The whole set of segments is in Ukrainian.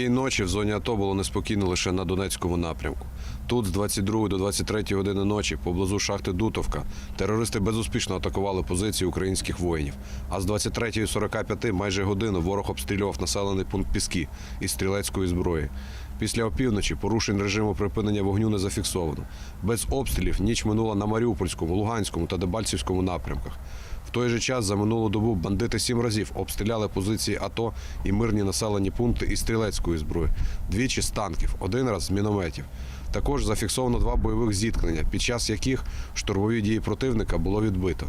Тієї ночі в зоні АТО було неспокійно лише на Донецькому напрямку. Тут з 22 до 23 години ночі, поблизу шахти Дутовка, терористи безуспішно атакували позиції українських воїнів. А з 23.45 майже годину ворог обстрілював населений пункт Піски із стрілецької зброї. Після опівночі порушень режиму припинення вогню не зафіксовано. Без обстрілів ніч минула на Маріупольському, Луганському та Дебальцівському напрямках. Той же час за минулу добу бандити сім разів обстріляли позиції АТО і мирні населені пункти із стрілецької зброї, двічі з танків, один раз з мінометів. Також зафіксовано два бойових зіткнення, під час яких штурмові дії противника було відбито.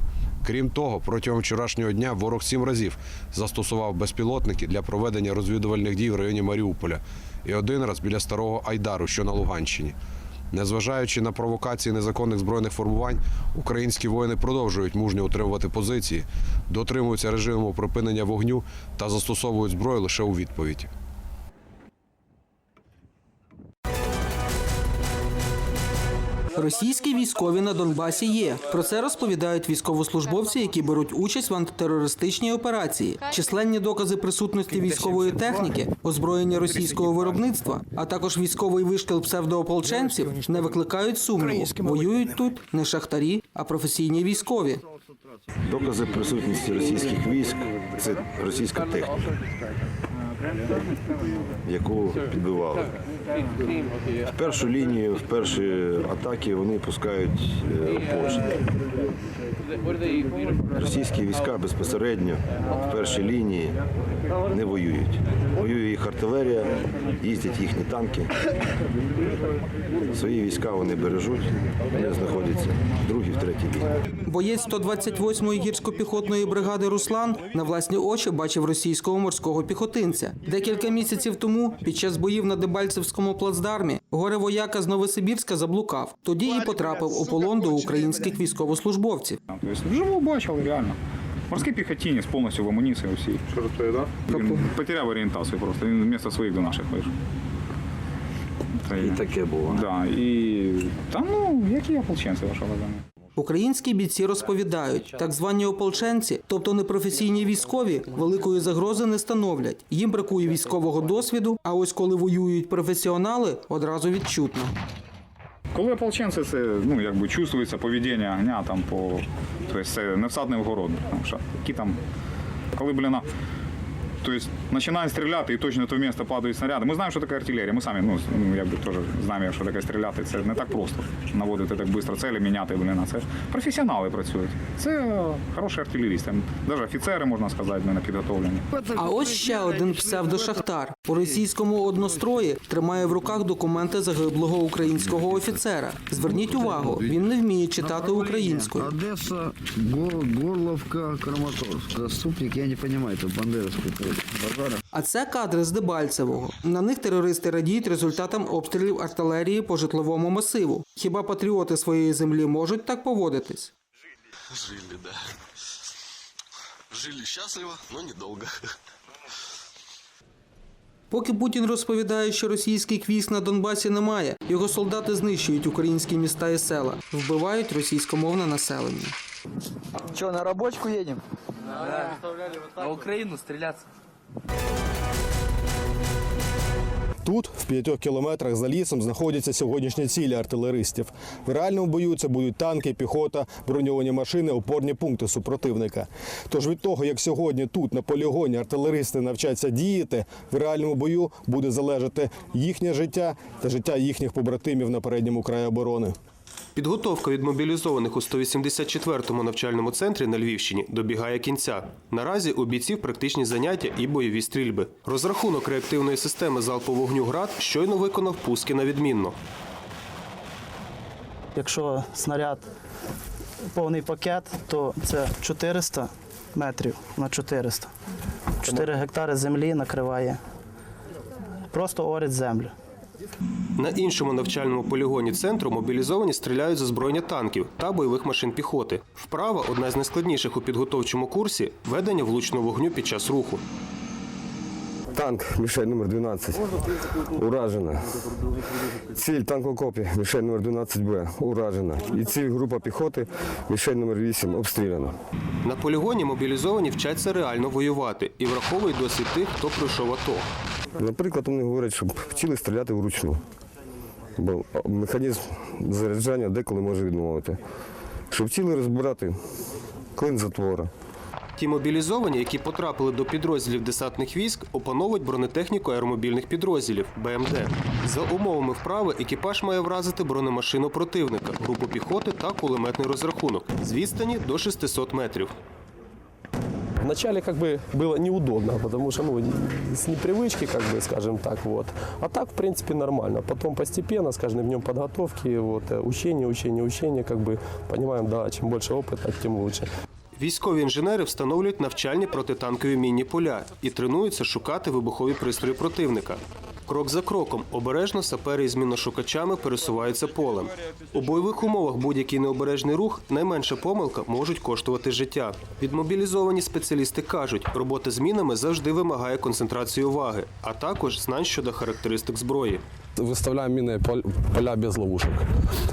Крім того, протягом вчорашнього дня ворог сім разів застосував безпілотники для проведення розвідувальних дій в районі Маріуполя і один раз біля старого Айдару, що на Луганщині. Незважаючи на провокації незаконних збройних формувань, українські воїни продовжують мужньо утримувати позиції, дотримуються режиму припинення вогню та застосовують зброю лише у відповідь. Російські військові на Донбасі є. Про це розповідають військовослужбовці, які беруть участь в антитерористичній операції. Численні докази присутності військової техніки, озброєння російського виробництва, а також військовий вишкіл псевдоополченців не викликають сумніву. Воюють тут не шахтарі, а професійні військові. Докази присутності російських військ це російська техніка, яку підбивали. В першу лінію, в перші атаки вони пускають е, пошти. Російські війська безпосередньо в першій лінії не воюють. Воює їх артилерія, їздять їхні танки. Свої війська вони бережуть, вони знаходяться в другій, в третій лінії. Боєць 128-ї гірсько-піхотної бригади Руслан на власні очі бачив російського морського піхотинця. Декілька місяців тому, під час боїв на Дебальцевському плацдармі, горе вояка з Новосибірська заблукав. Тоді і потрапив у полон до українських військовослужбовців. То есть вживу бачив реально. Морський піхотинець повністю в амуніції усій. Що розповідав? Він потеряв орієнтацію просто. Він вмісто своїх до наших вийшов. Та І таке було. Да, і там, ну, які ополченці вашого глазами? Українські бійці розповідають, так звані ополченці, тобто непрофесійні військові, великої загрози не становлять. Їм бракує військового досвіду. А ось коли воюють професіонали, одразу відчутно. Коли ополченці, це ну, якби чувствується поведіння огня там по. Тобто це не всадний в. Тому що які там. Коли, блін, на- Тобто починають стріляти і точно в то місце падають снаряди. Ми знаємо, що таке артилерія. Ми самі ну, ну, якби теж знаємо, що таке стріляти. Це не так просто наводити так швидко цілі, міняти. Блін, а це професіонали працюють. Це хороші артилерісти. Навіть офіцери, можна сказати, не підготовлені. А ось ще один псевдошахтар у російському однострої тримає в руках документи загиблого українського офіцера. Зверніть увагу, він не вміє читати українською. Одесса, Гор- Горловка, Краматорск. Заступник, я не понимаю, это бандеровский А це кадри з Дебальцевого. На них терористи радіють результатам обстрілів артилерії по житловому масиву. Хіба патріоти своєї землі можуть так поводитись? Жили, да. Жили счастливо, но недолго. Поки Путін розповідає, що російських військ на Донбасі немає, його солдати знищують українські міста і села, вбивають російськомовне населення. Че, на рабочку едем? Да. На Украину стреляться. Тут, в п'ятьох кілометрах за лісом, знаходяться сьогоднішні цілі артилеристів. В реальному бою це будуть танки, піхота, броньовані машини, опорні пункти супротивника. Тож від того, як сьогодні тут на полігоні артилеристи навчаться діяти, в реальному бою буде залежати їхнє життя та життя їхніх побратимів на передньому краї оборони. Підготовка від мобілізованих у 184-му навчальному центрі на Львівщині добігає кінця. Наразі у бійців практичні заняття і бойові стрільби. Розрахунок реактивної системи залпового вогню «Град» щойно виконав пуски на відмінно. Якщо снаряд повний пакет, то це 400 метрів на 400. 4 гектари землі накриває. Просто орить землю. На іншому навчальному полігоні центру мобілізовані стріляють з озброєння танків та бойових машин піхоти. Вправа одна з найскладніших у підготовчому курсі ведення влучного вогню під час руху. Танк, мішень номер 12, уражена. Ціль танк в окопі, мішень номер 12Б, уражена. І ціль група піхоти, мішень номер 8, обстріляна. На полігоні мобілізовані вчаться реально воювати і враховують досвід тих, хто пройшов АТО. Наприклад, вони говорять, щоб хотіли стріляти вручну. Бо механізм заряджання деколи може відмовити. Щоб хотіли розбирати клин затвора. Ті мобілізовані, які потрапили до підрозділів десантних військ, опановують бронетехніку аеромобільних підрозділів БМД. За умовами вправи екіпаж має вразити бронемашину противника, групу піхоти та кулеметний розрахунок з відстані до 600 метрів. Вначале как бы было неудобно, потому что, ну, с непривычки, как бы, скажем так, вот. А так, в принципе, нормально. Потом постепенно, с каждым днем подготовки, вот, э, учения, учения, учения, как бы, понимаем, да, чем больше опыта, тем лучше. Військові інженери встановлюють навчальні протитанкові мінні поля і тренуються шукати вибухові пристрої противника. Крок за кроком обережно сапери із міношукачами пересуваються полем. У бойових умовах будь-який необережний рух, найменша помилка можуть коштувати життя. Відмобілізовані спеціалісти кажуть, робота з мінами завжди вимагає концентрації уваги, а також знань щодо характеристик зброї. Выставляем мины пол- поля без ловушек.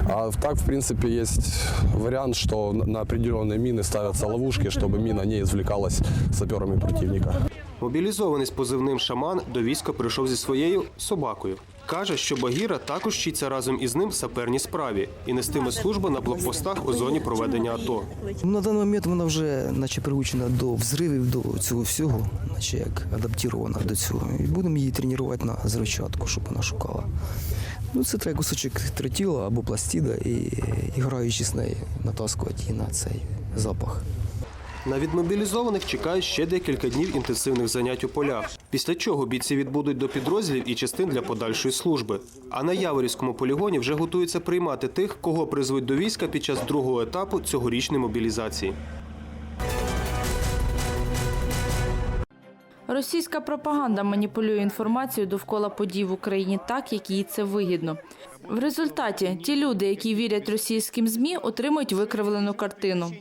А так, в принципе, есть вариант, что на определенные мины ставятся ловушки, чтобы мина не извлекалась саперами противника. Мобілізований з позивним шаман до війська прийшов зі своєю собакою. Каже, що Багіра також вчиться разом із ним саперній справі і нестиме службу на блокпостах у зоні проведення АТО. На даний момент вона вже наче приучена до взривів, до цього всього, наче як адаптована до цього. І будемо її тренувати на зрочатку, щоб вона шукала. Ну, це треба кусочок тротіла або пластида і, і граючи з нею, натаскувати її на цей запах. На відмобілізованих чекають ще декілька днів інтенсивних занять у полях, після чого бійці відбудуть до підрозділів і частин для подальшої служби. А на Яворівському полігоні вже готуються приймати тих, кого призвуть до війська під час другого етапу цьогорічної мобілізації. Російська пропаганда маніпулює інформацією довкола подій в Україні так, як їй це вигідно. В результаті ті люди, які вірять російським змі, отримують викривлену картину.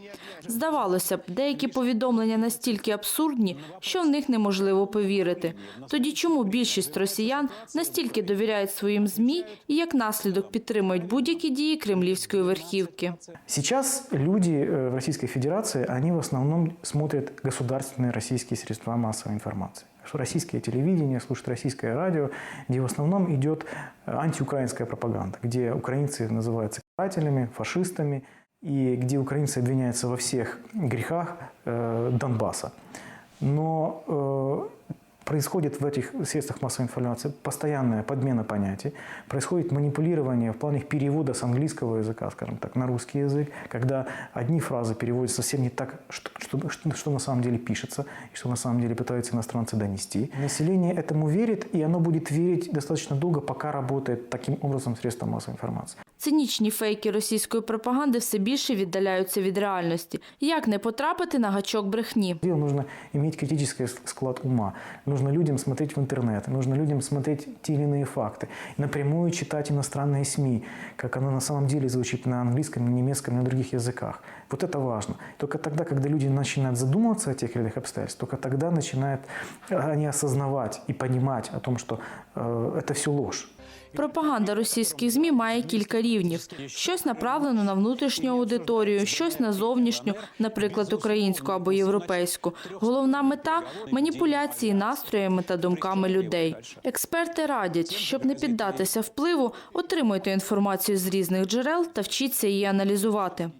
Здавалося б, деякі повідомлення настільки абсурдні, що в них неможливо повірити. Тоді чому більшість росіян настільки довіряють своїм змі і як наслідок підтримують будь-які дії кремлівської верхівки? Сейчас люди э, в Российской Федерации, они в основном смотрят государственные российские средства массовой информации Что Российское телевидение, слушают российское радио, где в основном идет э, антиукраинская пропаганда, где украинцы называются карателями, фашистами, и где украинцы обвиняются во всех грехах э, Донбасса. Но э, происходит в этих средствах массовой информации постоянная подмена понятий, происходит манипулирование в плане перевода с английского языка, скажем так, на русский язык, когда одни фразы переводятся совсем не так, что, что, что- что на самом деле пишется, и что на самом деле пытаются иностранцы донести. Население этому верит, и оно будет верить достаточно долго, пока работает таким образом средства массовой информации. Цинічні фейки російської пропаганди все більше віддаляються від реальності. Як не потрапити на гачок брехні? Дело нужно иметь критический с- склад ума. Нужно людям смотреть в интернет, нужно людям смотреть те или иные факты, напрямую читать иностранные СМИ, как оно на самом деле звучит на английском, на немецком, на других языках. Вот это важно. Только тогда, когда люди начинают задумываться о тех или иных обстоятельствах, только тогда начинают э, они осознавать и понимать о том, что э, это все ложь. Пропаганда російських змі має кілька рівнів: щось направлено на внутрішню аудиторію, щось на зовнішню, наприклад, українську або європейську. Головна мета маніпуляції настроями та думками людей. Експерти радять, щоб не піддатися впливу, отримуйте інформацію з різних джерел та вчіться її аналізувати.